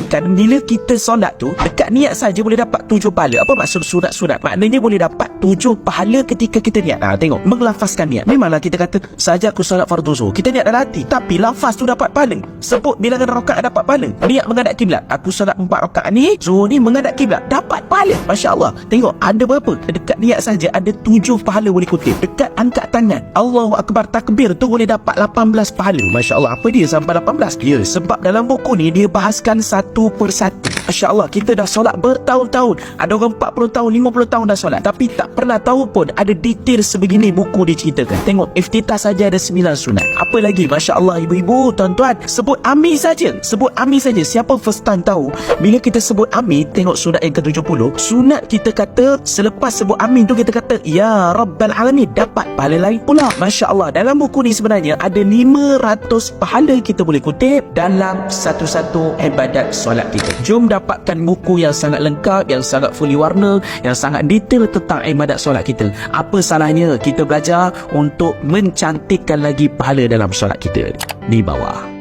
mengatakan bila kita solat tu dekat niat saja boleh dapat tujuh pahala. Apa maksud sunat-sunat? Maknanya boleh dapat tujuh pahala ketika kita niat. Ha, tengok, menglafazkan niat. Memanglah kita kata saja aku solat fardu zuhur. Kita niat dalam hati, tapi lafaz tu dapat pahala. Sebut bilangan rakaat dapat pahala. Niat menghadap kiblat. Aku solat empat rakaat ni, zuhur ni menghadap kiblat. Dapat pahala. Masya-Allah. Tengok, ada berapa? Dekat niat saja ada tujuh pahala boleh kutip. Dekat angkat tangan. Allahu akbar takbir tu boleh dapat 18 pahala. Masya-Allah. Apa dia sampai 18? Ya, sebab dalam buku ni dia bahaskan satu 2%. Masya Allah kita dah solat bertahun-tahun. Ada orang 40 tahun 50 tahun dah solat. Tapi tak pernah tahu pun Ada detail sebegini buku diceritakan. Tengok iftitah saja ada 9 sunat. Apa lagi? Masya Allah ibu-ibu tuan-tuan Sebut Ami saja. Sebut Ami saja. Siapa first time tahu? Bila kita sebut Ami Tengok sunat yang ke-70 Sunat kita kata Selepas sebut Amin tu kita kata Ya Rabbal Alamin. Dapat pahala lain pula. Masya Allah Dalam buku ni sebenarnya Ada 500 pahala kita boleh kutip Dalam satu-satu ibadat solat kita. Jom dapatkan buku yang sangat lengkap Yang sangat fully warna Yang sangat detail tentang ibadat solat kita. Apa salahnya kita belajar Untuk mencantikkan lagi pahala dalam solat kita? Di bawah